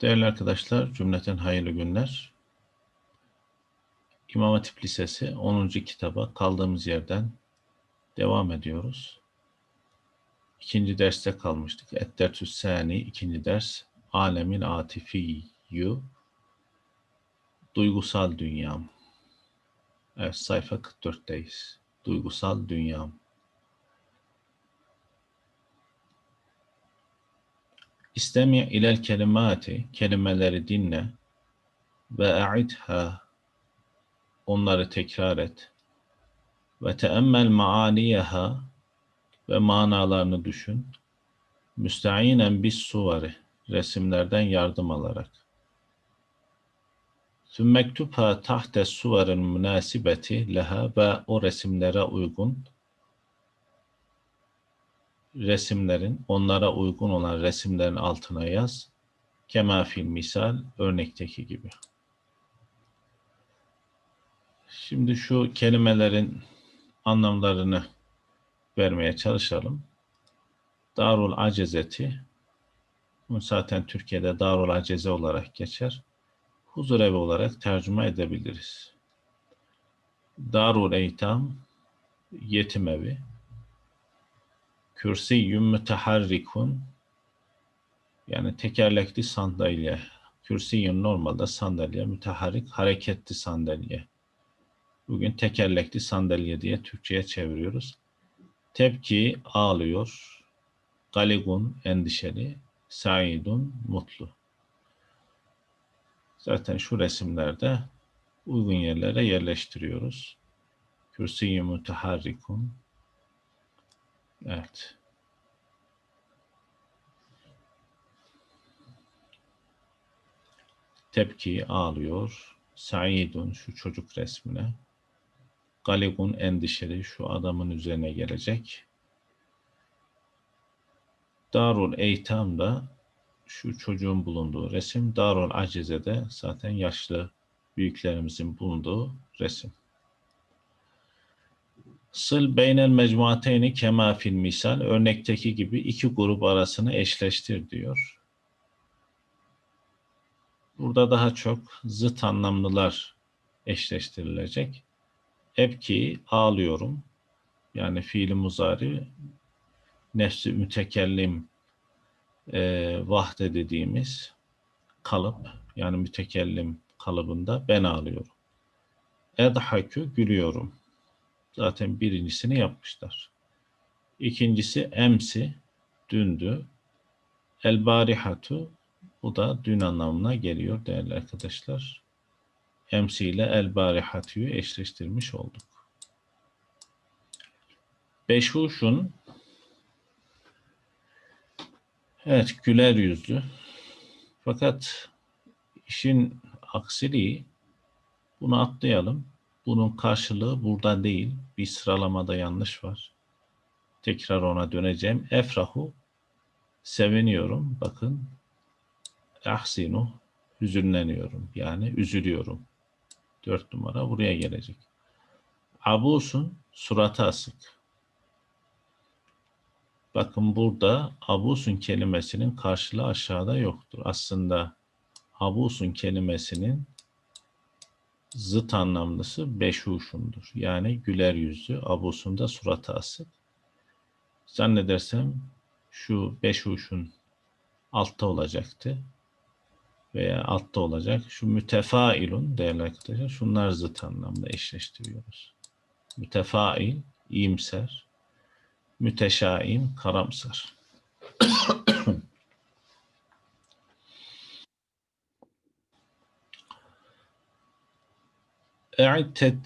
Değerli arkadaşlar, cümleten hayırlı günler. İmam Hatip Lisesi 10. kitaba kaldığımız yerden devam ediyoruz. İkinci derste kalmıştık. Eddertüs Sani, ikinci ders. Alemin Atifiyyü, Duygusal Dünyam. Evet, sayfa 44'teyiz. Duygusal Dünyam. İstemi ilel kelimati, kelimeleri dinle ve a'idha, onları tekrar et ve teemmel maaniyeha ve manalarını düşün. Müsteinen bis suvari, resimlerden yardım alarak. Sümmektubha tahte suvarın münasibeti leha ve o resimlere uygun resimlerin, onlara uygun olan resimlerin altına yaz. Kema fil misal, örnekteki gibi. Şimdi şu kelimelerin anlamlarını vermeye çalışalım. Darul Acezeti, zaten Türkiye'de Darul Aceze olarak geçer. Huzur evi olarak tercüme edebiliriz. Darul Eytam, yetim evi. Kürsiyyün müteharrikun, yani tekerlekli sandalye. Kürsiyyün normalde sandalye, müteharrik hareketli sandalye. Bugün tekerlekli sandalye diye Türkçe'ye çeviriyoruz. Tepki ağlıyor. Galigun endişeli. Saidun mutlu. Zaten şu resimlerde uygun yerlere yerleştiriyoruz. Kürsiyü müteharrikun. Evet. Tepki ağlıyor. Saidun şu çocuk resmine. Galigun endişeli şu adamın üzerine gelecek. Darul Eytam da şu çocuğun bulunduğu resim. Darul Acize'de zaten yaşlı büyüklerimizin bulunduğu resim. Sıl beynel mecmuateyni kema fil misal örnekteki gibi iki grup arasını eşleştir diyor. Burada daha çok zıt anlamlılar eşleştirilecek. Ebki ağlıyorum. Yani fiili muzari nefsi mütekellim e, vahde dediğimiz kalıp yani mütekellim kalıbında ben ağlıyorum. Edhakü gülüyorum. Zaten birincisini yapmışlar. İkincisi emsi dündü. El barihatu bu da dün anlamına geliyor değerli arkadaşlar. Emsi ile el barihatu'yu eşleştirmiş olduk. Beşuşun Evet güler yüzlü. Fakat işin aksiliği bunu atlayalım. Bunun karşılığı burada değil. Bir sıralamada yanlış var. Tekrar ona döneceğim. Efrahu seviniyorum. Bakın. Ahsinu hüzünleniyorum. Yani üzülüyorum. Dört numara buraya gelecek. Abusun suratı asık. Bakın burada abusun kelimesinin karşılığı aşağıda yoktur. Aslında abusun kelimesinin zıt anlamlısı beşuşundur. Yani güler yüzlü, abusunda suratı asık. Zannedersem şu beşuşun altta olacaktı veya altta olacak. Şu mütefailun değerli arkadaşlar şunlar zıt anlamda eşleştiriyoruz. Mütefail, iyimser, müteşaim, karamsar. E'id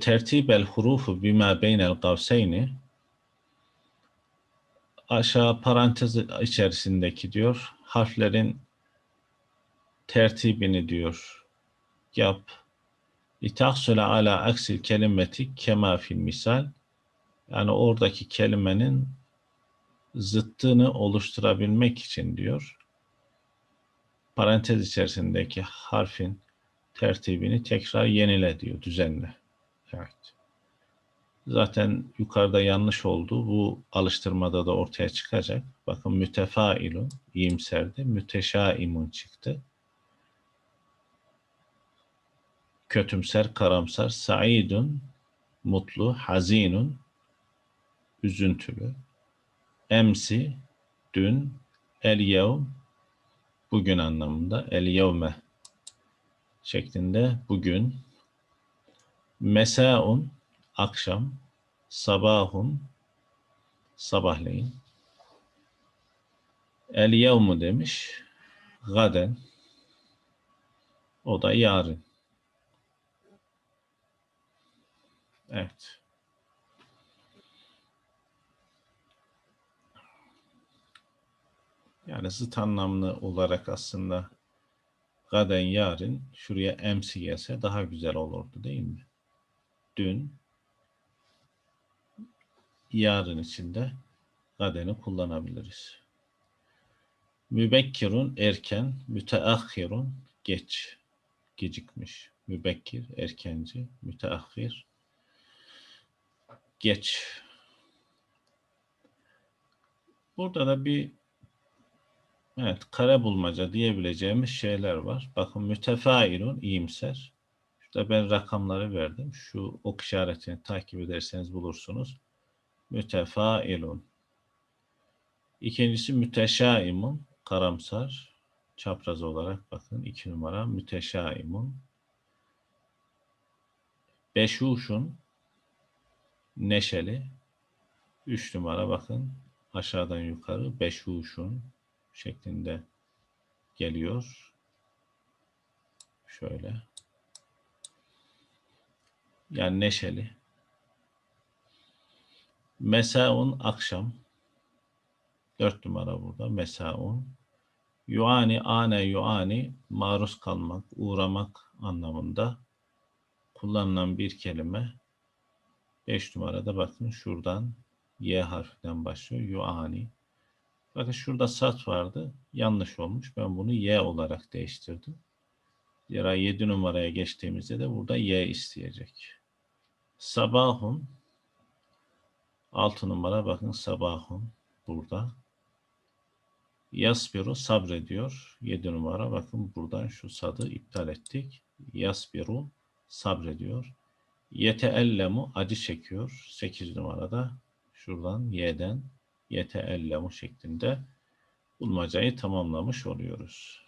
tertibel hurufu bima beynel kavseyni aşağı parantez içerisindeki diyor harflerin tertibini diyor. Yap. İtahsule ala aksil kelimeti kema fil misal. Yani oradaki kelimenin zıttını oluşturabilmek için diyor. Parantez içerisindeki harfin tertibini tekrar yenile diyor, düzenle. Evet. Zaten yukarıda yanlış oldu. Bu alıştırmada da ortaya çıkacak. Bakın mütefailun iyimserdi. Müteşaimun çıktı. Kötümser, karamsar. Saidun mutlu. Hazinun üzüntülü. Emsi dün. El yevm bugün anlamında. El yevme şeklinde bugün. Mesaun akşam, sabahun sabahleyin. El yevmu demiş. Gaden o da yarın. Evet. Yani zıt anlamlı olarak aslında gaden yarın şuraya emsi gelse daha güzel olurdu değil mi? Dün yarın içinde gadeni kullanabiliriz. Mübekkirun erken, müteahhirun geç, gecikmiş. Mübekkir erkenci, müteahhir geç. Burada da bir evet kare bulmaca diyebileceğimiz şeyler var. Bakın mütefailun iyimser. Şurada ben rakamları verdim. Şu ok işaretini takip ederseniz bulursunuz mütefailun. İkincisi müteşaimun, karamsar, çapraz olarak bakın iki numara müteşaimun. Beşuşun, neşeli. Üç numara bakın aşağıdan yukarı beşuşun şeklinde geliyor. Şöyle. Yani neşeli. Mesaun akşam. Dört numara burada. Mesaun. Yuani, ane, yuani maruz kalmak, uğramak anlamında kullanılan bir kelime. Beş numarada bakın şuradan Y harfinden başlıyor. Yuani. Bakın şurada sat vardı. Yanlış olmuş. Ben bunu Y olarak değiştirdim. Zira 7 numaraya geçtiğimizde de burada Y isteyecek. Sabahun 6 numara bakın sabahun burada. Yasbiru sabrediyor. 7 numara bakın buradan şu sadı iptal ettik. Yasbiru sabrediyor. Yeteellemu acı çekiyor. 8 numarada şuradan y'den yeteellemu şeklinde bulmacayı tamamlamış oluyoruz.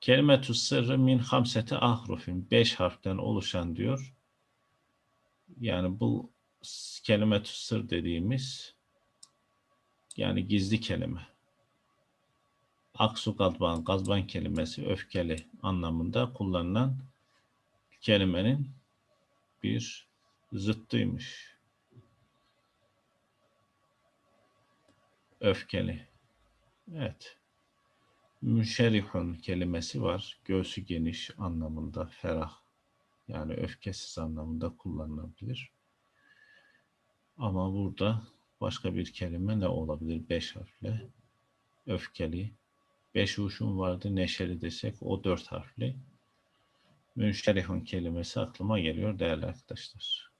Kelimetü sırrı min hamsete ahrufin. Beş harften oluşan diyor. Yani bu kelimetü sır dediğimiz yani gizli kelime. Aksu gazban, gazban kelimesi öfkeli anlamında kullanılan kelimenin bir zıttıymış. Öfkeli. Evet müşerihun kelimesi var. Göğsü geniş anlamında, ferah yani öfkesiz anlamında kullanılabilir. Ama burada başka bir kelime ne olabilir? Beş harfli. Öfkeli. Beş uşun vardı neşeli desek o dört harfli. Münşerihun kelimesi aklıma geliyor değerli arkadaşlar.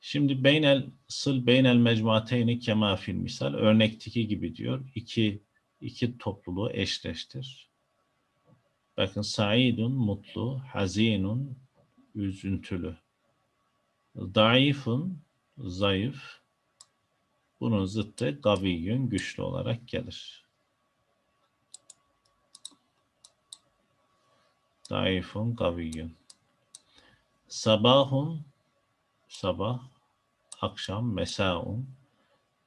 Şimdi beynel sıl beynel mecmuateyni kema fil misal örnekteki gibi diyor. İki iki topluluğu eşleştir. Bakın saidun mutlu, hazinun üzüntülü. Daifun zayıf. Bunun zıttı gaviyyün güçlü olarak gelir. Daifun gaviyyün. Sabahun sabah, akşam, mesaun.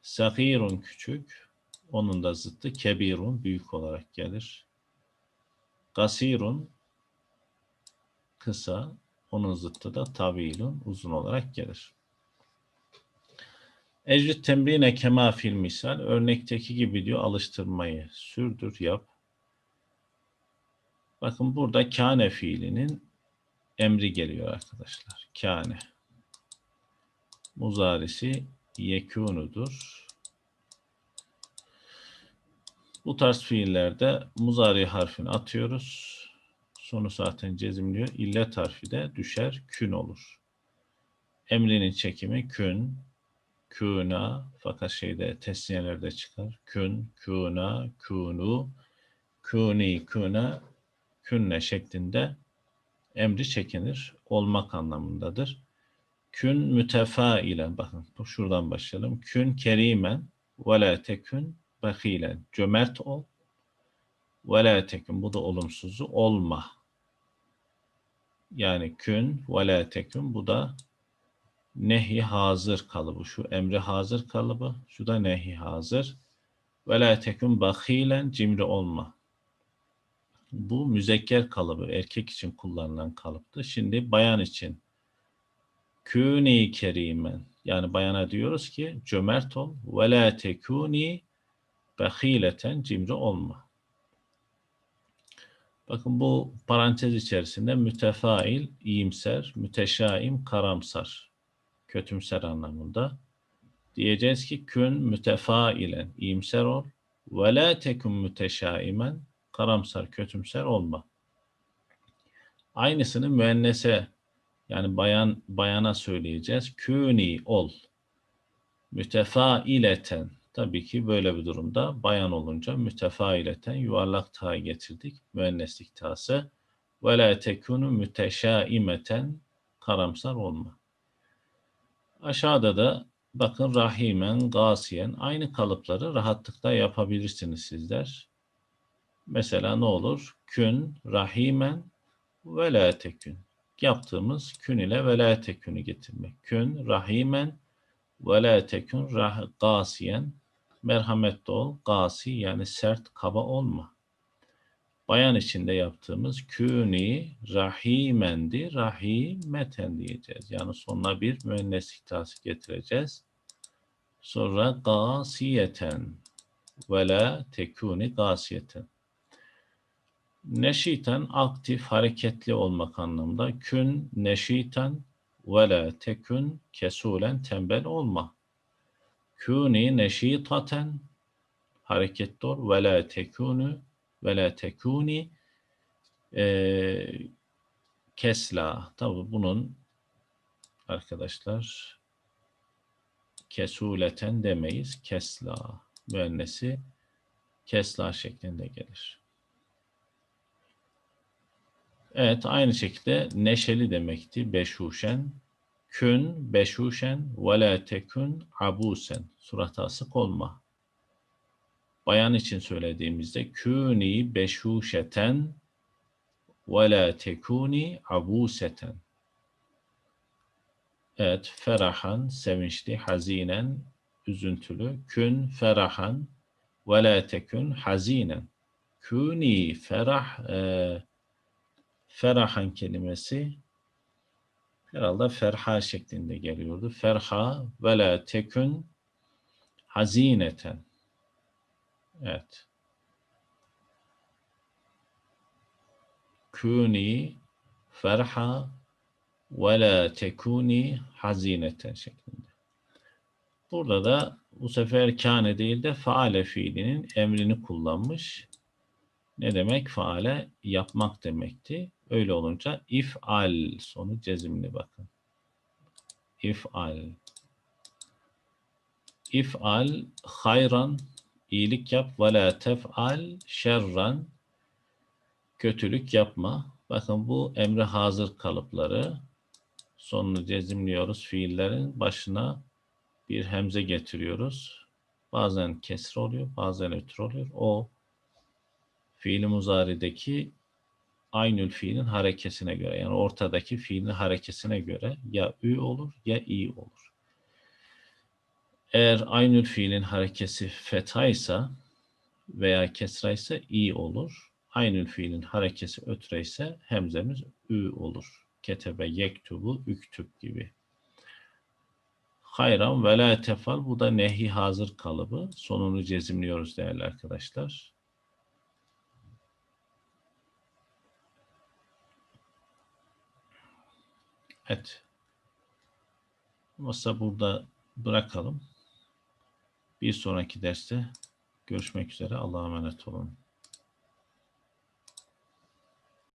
Sahirun küçük, onun da zıttı kebirun büyük olarak gelir. Gasirun kısa, onun zıttı da tavilun uzun olarak gelir. Ecrit temrine kema fil misal örnekteki gibi diyor alıştırmayı sürdür yap. Bakın burada kâne fiilinin emri geliyor arkadaşlar. Kâne. Muzarisi yekûnudur. Bu tarz fiillerde muzari harfini atıyoruz. Sonu zaten cezimliyor. İllet harfi de düşer. Kün olur. Emrinin çekimi kün, küna fakat şeyde tesniyelerde çıkar. Kün, küna, kunu, kuni, küna, künne şeklinde emri çekinir. Olmak anlamındadır. Kün mütefailen. Bakın şuradan başlayalım. Kün kerimen ve la tekün bakilen. Cömert ol. Ve la tekün. Bu da olumsuzu. Olma. Yani kün ve la tekün. Bu da nehi hazır kalıbı. Şu emri hazır kalıbı. Şu da nehi hazır. Ve la tekün bakilen. Cimri olma. Bu müzekker kalıbı. Erkek için kullanılan kalıptı. Şimdi bayan için Kûni kerimen. Yani bayana diyoruz ki cömert ol. Ve la tekûni behileten cimri olma. Bakın bu parantez içerisinde mütefail, iyimser, müteşaim, karamsar, kötümser anlamında. Diyeceğiz ki kün mütefailen, iyimser ol. Ve la tekun müteşaimen, karamsar, kötümser olma. Aynısını müennese yani bayan bayana söyleyeceğiz. Küni ol. Mütefaileten. Tabii ki böyle bir durumda bayan olunca mütefaileten yuvarlak ta getirdik. Müenneslik tası. Ve la tekunu müteşaimeten karamsar olma. Aşağıda da bakın rahimen, gasiyen aynı kalıpları rahatlıkla yapabilirsiniz sizler. Mesela ne olur? Kün, rahimen ve tekün yaptığımız kün ile vela tekünü getirmek. Kün rahimen vela tekün rah gasiyen merhametli ol, gasi yani sert, kaba olma. Bayan içinde yaptığımız küni rahimendi, rahimeten diyeceğiz. Yani sonuna bir müenneslik tası getireceğiz. Sonra gasiyeten ve la tekuni gasiyeten. Neşiten aktif, hareketli olmak anlamında. Kün neşiten ve la tekün kesulen tembel olma. Kuni neşitaten hareketli ol ve la tekunu ve la tekuni e, kesla. Tabi bunun arkadaşlar kesuleten demeyiz. Kesla müennesi kesla şeklinde gelir. Evet aynı şekilde neşeli demekti beşuşen. Kün beşuşen ve la tekün abusen. Surata asık olma. Bayan için söylediğimizde küni beşuşeten ve la tekuni abuseten. Evet, ferahan, sevinçli, hazinen, üzüntülü. Kün ferahan ve la tekün hazinen. Küni ferah, e, ferahan kelimesi herhalde ferha şeklinde geliyordu. Ferha ve la tekün hazineten. Evet. Kuni ferha ve la tekuni hazineten şeklinde. Burada da bu sefer kâne değil de faale fiilinin emrini kullanmış. Ne demek? Faale yapmak demekti. Öyle olunca if'al sonu cezimli bakın. İf'al. İf'al hayran iyilik yap ve la tef'al şerran kötülük yapma. Bakın bu emre hazır kalıpları sonunu cezimliyoruz. Fiillerin başına bir hemze getiriyoruz. Bazen kesir oluyor, bazen ötür oluyor. O fiili muzarideki aynül fiilin harekesine göre yani ortadaki fiilin harekesine göre ya ü olur ya i olur. Eğer aynül fiilin harekesi fethaysa veya kesraysa i olur. Aynül fiilin harekesi ötre ise hemzemiz ü olur. Ketebe, yektubu, üktüb gibi. Hayran ve la tefal bu da nehi hazır kalıbı. Sonunu cezimliyoruz değerli arkadaşlar. Evet. Masa burada bırakalım. Bir sonraki derste görüşmek üzere. Allah'a emanet olun.